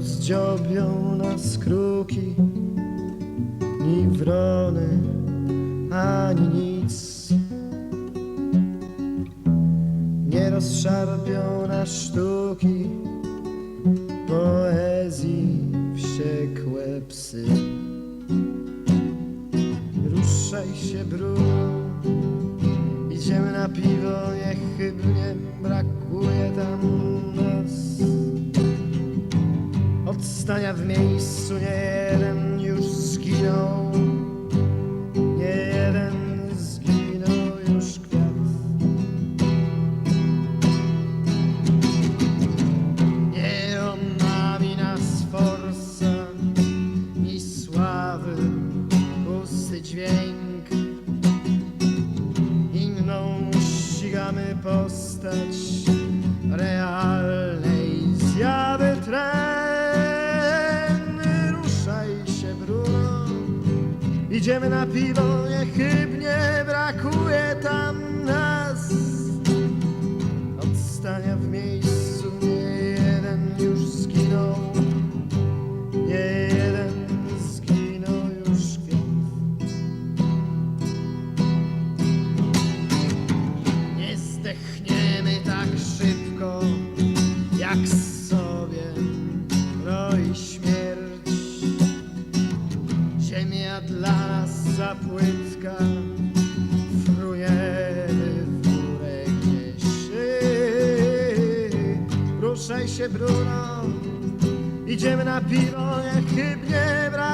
zdziobią nas kruki, ni wrony, ani nic. Nie rozszarpią na sztuki poezji wściekłe psy. Ruszaj się, Bruno, idziemy na piwo, niechybnie brakuje tam stania w miejscu nie jeden już zginął, nie jeden zginął już kwiat. Nie on nami nas forsa, ni sławy, pusty dźwięk. Inną ścigamy postać idziemy na piwo, niechybnie brakuje tam nas. Od stania w miejscu nie jeden już zginął, nie jeden zginął już kwiat. Nie zdechniemy tak szybko, jak sobie roi nas za płytka, frujemy w gdzieś. Ruszaj się, Bruno, idziemy na piwo, niechybnie brakuje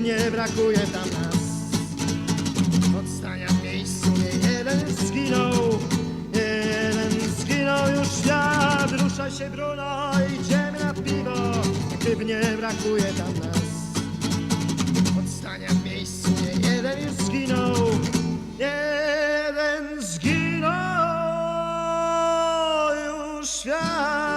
nie brakuje tam nas. Od stania w miejscu nie jeden zginął, nie jeden zginął już świat. Rusza się Bruno, idziemy na piwo, nie brakuje tam nas. Od stania w miejscu nie jeden zginął, nie jeden zginął już świat.